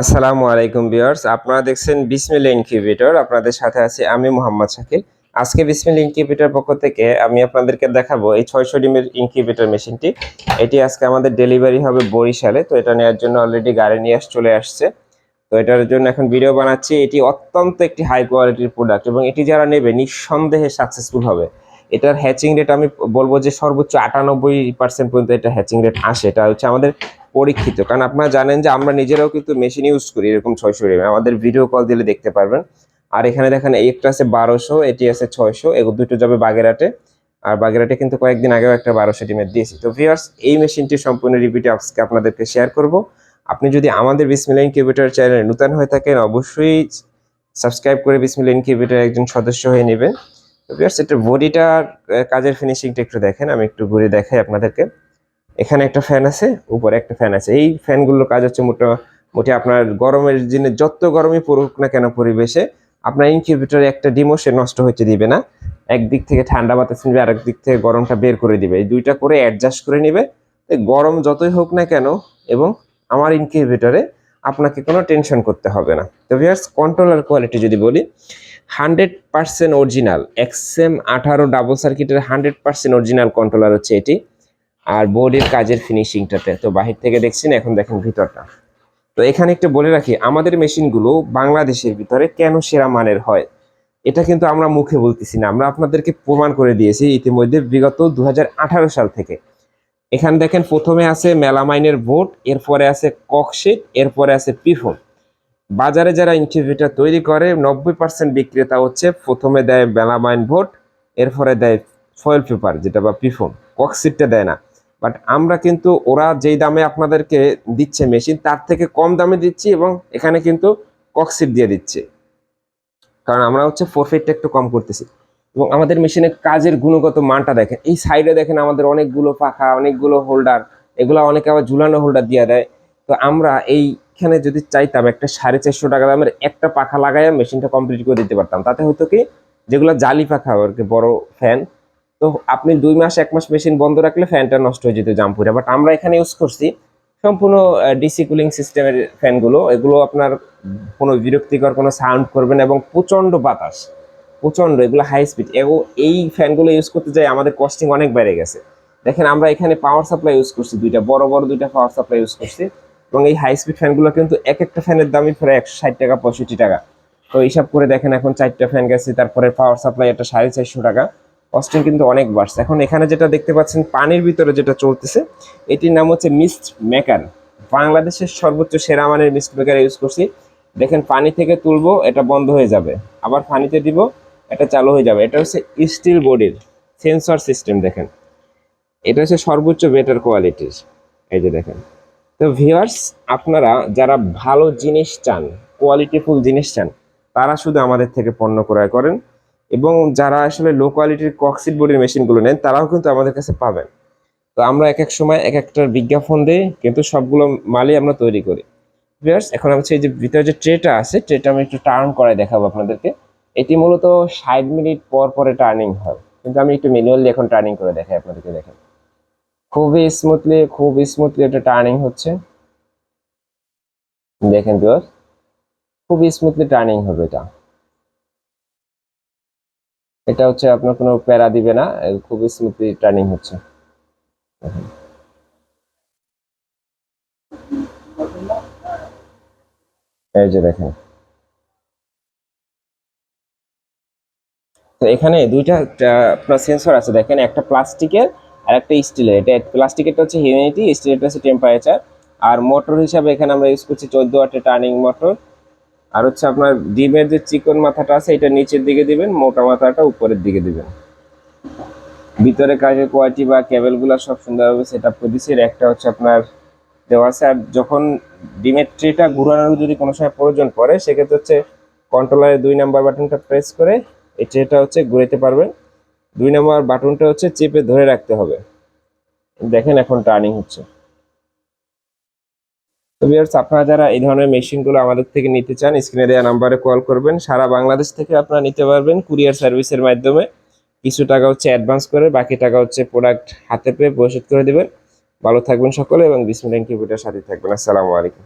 আসসালামু আলাইকুম ভিউয়ার্স, আপনারা দেখছেন বিসমিল ইনকিউবেটর, আপনাদের সাথে আছি আমি মোহাম্মদ শাকিল। আজকে বিসমিল ইনকিউবেটর পক্ষ থেকে আমি আপনাদেরকে দেখাবো এই ছয়শো ডিমের ইনকিউবেটর মেশিনটি। এটি আজকে আমাদের ডেলিভারি হবে বরিশালে, তো এটা নেওয়ার জন্য অলরেডি গাড়ি নিয়ে আস চলে আসছে। তো এটার জন্য এখন ভিডিও বানাচ্ছি। এটি অত্যন্ত একটি হাই কোয়ালিটির প্রোডাক্ট এবং এটি যারা নেবে নিঃসন্দেহে সাকসেসফুল হবে। এটার হ্যাচিং রেট আমি বলব যে সর্বোচ্চ আটানব্বই পার্সেন্ট পর্যন্ত এটা হ্যাচিং রেট আসে। এটা হচ্ছে আমাদের পরীক্ষিত। কারণ আপনারা জানেন যে আমরা নিজেরাও কিন্তু মেশিন ইউজ করি এরকম ছয়শো ডিএম আমাদের ভিডিও কল দিলে দেখতে পারবেন। আর এখানে দেখেন একটা আছে বারোশো, এটি আছে ছয়শো এগুলো দুটো যাবে বাগেরহাটে। আর বাগেরহাটে কিন্তু কয়েকদিন আগেও একটা বারোশো ডিমের দিয়েছি। তো ভিউয়ার্স এই মেশিনটি সম্পূর্ণ রিভিউটি আজকে আপনাদেরকে শেয়ার করব। আপনি যদি আমাদের বিসমিলা ইনকিউবেটর চ্যানেলে নতুন হয়ে থাকেন, অবশ্যই সাবস্ক্রাইব করে বিসমিলা ইনকিউবেটর একজন সদস্য হয়ে নেবেন। তো ভিউয়ার্স এটা বডিটার কাজের ফিনিশিংটা একটু দেখেন। আমি একটু ঘুরে দেখাই আপনাদেরকে। এখানে একটা ফ্যান আছে, উপরে একটা ফ্যান আছে। এই ফ্যানগুলোর কাজ হচ্ছে মোটামুটি আপনার গরমের দিনে যত গরমই পড়ুক না কেন পরিবেশে, আপনার ইনকিউবেটরে একটা ডিমও সে নষ্ট হতে দিবে না। একদিক থেকে ঠান্ডা বাতাস নিবে, আরেক দিক থেকে গরমটা বের করে দিবে। এই দুইটা করে অ্যাডজাস্ট করে নিবে। গরম যতই হোক না কেন, এবং আমার ইনকিউবেটরে আপনাকে কোনো টেনশন করতে হবে না। তো ভিয়ার্স কন্ট্রোলার কোয়ালিটি যদি বলি হান্ড্রেড পার্সেন্ট অরিজিনাল এক্সএম আঠারো ডাবল সার্কিটের হান্ড্রেড পার্সেন্ট অরিজিনাল কন্ট্রোলার হচ্ছে এটি। আর বোর্ডের কাজের ফিনিশিংটাতে তো বাহির থেকে দেখছেন, এখন দেখেন ভিতরটা। তো এখানে একটু বলে রাখি, আমাদের মেশিনগুলো বাংলাদেশের ভিতরে কেন সেরা মানের হয়? এটা কিন্তু আমরা মুখে বলতেছি না। আমরা আপনাদেরকে প্রমাণ করে দিয়েছি ইতিমধ্যে বিগত দু হাজার আঠারো সাল থেকে। এখানে দেখেন, প্রথমে আছে মেলামাইনের বোর্ড এরপরে আছে ককশিট এরপরে আছে পিফোন বাজারে যারা ইনকিউবেটর তৈরি করে, নব্বই পার্সেন্ট বিক্রেতা হচ্ছে প্রথমে দেয় মেলামাইন বোর্ড এরপরে দেয় ফয়েল পেপার যেটা বা পিফোন ককশিটটা দেয় না। বাট আমরা কিন্তু ওরা যেই দামে আপনাদেরকে দিচ্ছে মেশিন তার থেকে কম দামে দিচ্ছি এবং এখানে কিন্তু ককসিট দিয়ে দিচ্ছে। কারণ আমরা হচ্ছে ফোরফিটটা একটু কম করতেছি। এবং আমাদের মেশিনের কাজের গুণগত মানটা দেখেন, এই সাইডে দেখেন আমাদের অনেকগুলো পাখা, অনেকগুলো হোল্ডার এগুলো অনেকে আবার ঝুলানো হোল্ডার দিয়ে দেয়। তো আমরা এইখানে যদি চাইতাম একটা সাড়ে চারশো টাকা দামের একটা পাখা লাগাইয়া মেশিনটা কমপ্লিট করে দিতে পারতাম। তাতে হয়তো কি, যেগুলো জালি পাখা আর কি বড় ফ্যান তো আপনি দুই মাস, এক মাস মেশিন বন্ধ রাখলে ফ্যানটা নষ্ট হয়ে যেত জাম্পুরে। বাট আমরা এখানে ইউজ করছি সম্পূর্ণ ডিসি কুলিং সিস্টেমের ফ্যানগুলো এগুলো আপনার কোনো বিরক্তিকর, কোনো সাউন্ড করবে না এবং প্রচণ্ড বাতাস। প্রচণ্ড, এগুলো হাই স্পিড এবং এই ফ্যানগুলো ইউজ করতে যাই আমাদের কস্টিং অনেক বেড়ে গেছে। দেখেন, আমরা এখানে পাওয়ার সাপ্লাই ইউজ করছি দুইটা। বড় বড় দুইটা পাওয়ার সাপ্লাই ইউজ করছি। এবং এই হাই স্পিড ফ্যানগুলো কিন্তু এক একটা ফ্যানের দামই প্রায় একশো ষাট টাকা, পঁয়ষট্টি টাকা। তো হিসাব করে দেখেন, এখন চারটা ফ্যান গেছে, তারপরে পাওয়ার সাপ্লাই এটা সাড়ে চারশো টাকা। কস্টিং কিন্তু অনেক বাড়ছে। এখন এখানে যেটা দেখতে পাচ্ছেন, পানির ভিতরে যেটা চলতেছে, এটির নাম হচ্ছে মিস্ট মেকার। বাংলাদেশের সর্বোচ্চ সেরা মানের মিস্ট মেকার ইউজ করছি। দেখেন, পানি থেকে তুলবো, এটা বন্ধ হয়ে যাবে। আবার পানিতে দিব, এটা চালু হয়ে যাবে। এটা হচ্ছে স্টিল বডির সেন্সর সিস্টেম, দেখেন। এটা হচ্ছে সর্বোচ্চ বেটার কোয়ালিটির। এই যে দেখেন। তো ভিউয়ার্স, আপনারা যারা ভালো জিনিস চান, কোয়ালিটিফুল জিনিস চান, তারা শুধু আমাদের থেকে পণ্য ক্রয় করেন। এবং যারা আসলে লো কোয়ালিটির কক্সিট বডির মেশিনগুলো নেন, তারাও কিন্তু আমাদের কাছে পাবেন। তো আমরা এক এক সময় এক একটার বিজ্ঞাপন দিই, কিন্তু সবগুলো মালই আমরা তৈরি করি। ভিউয়ার্স এখন হচ্ছে এই যে ভিতরে যে ট্রেটা আছে ট্রেটা আমি একটু টার্ন করে দেখাবো আপনাদেরকে। এটি মূলত ষাট মিনিট পর পরে টার্নিং হয়। কিন্তু আমি একটু ম্যানুয়ালি এখন টার্নিং করে দেখাই আপনাদেরকে, দেখেন। খুবই স্মুথলি খুব স্মুথলি এটা টার্নিং হচ্ছে। দেখেন ভিউয়ার্স খুবই স্মুথলি টার্নিং হবে এটা। এটা হচ্ছে আপনার কোনো প্যারা দিবে না খুবই স্মুথলি টার্নিং হচ্ছে। এই যে দেখেন। তো এখানে দুইটা আপনার সেন্সর আছে, দেখেন, একটা প্লাস্টিকের আর একটা স্টিলের এটা প্লাস্টিকেরটা হচ্ছে হিউমিডিটি স্টিলেরটা হচ্ছে টেম্পারেচার আর মোটর হিসাবে এখানে আমরা ইউজ করছি চোদ্দ ওয়াটের টার্নিং মোটর আর হচ্ছে আপনার ডিমের যে চিকন মাথাটা আছে, এটা নিচের দিকে দিবেন, মোটা মাথাটা উপরের দিকে দিবেন। ভিতরে কাজের কোয়ালিটি বা কেবলগুলো সব সুন্দরভাবে সেট আপ করে একটা হচ্ছে আপনার দেওয়া আছে। আর যখন ডিমের ট্রেটা ঘুরানোর যদি কোনো সময় প্রয়োজন পড়ে, সেক্ষেত্রে হচ্ছে কন্ট্রোলারের দুই নাম্বার বাটনটা প্রেস করে এই ট্রেটা হচ্ছে ঘুরাতে পারবেন। দুই নাম্বার বাটনটা হচ্ছে চেপে ধরে রাখতে হবে। দেখেন এখন টার্নিং হচ্ছে। তো ভিউয়ার্স আপনারা যারা এই ধরনের মেশিনগুলো আমাদের থেকে নিতে চান স্ক্রিনে দেওয়া নাম্বারে কল করবেন। সারা বাংলাদেশ থেকে আপনারা নিতে পারবেন কুরিয়ার সার্ভিসের মাধ্যমে। কিছু টাকা হচ্ছে অ্যাডভান্স করে, বাকি টাকা হচ্ছে প্রোডাক্ট হাতে পেয়ে পরিশোধ করে দেবেন। ভালো থাকবেন সকলে এবং বিসমিল ইনকিউবেটার সাথে থাকবেন। আসসালামু আলাইকুম।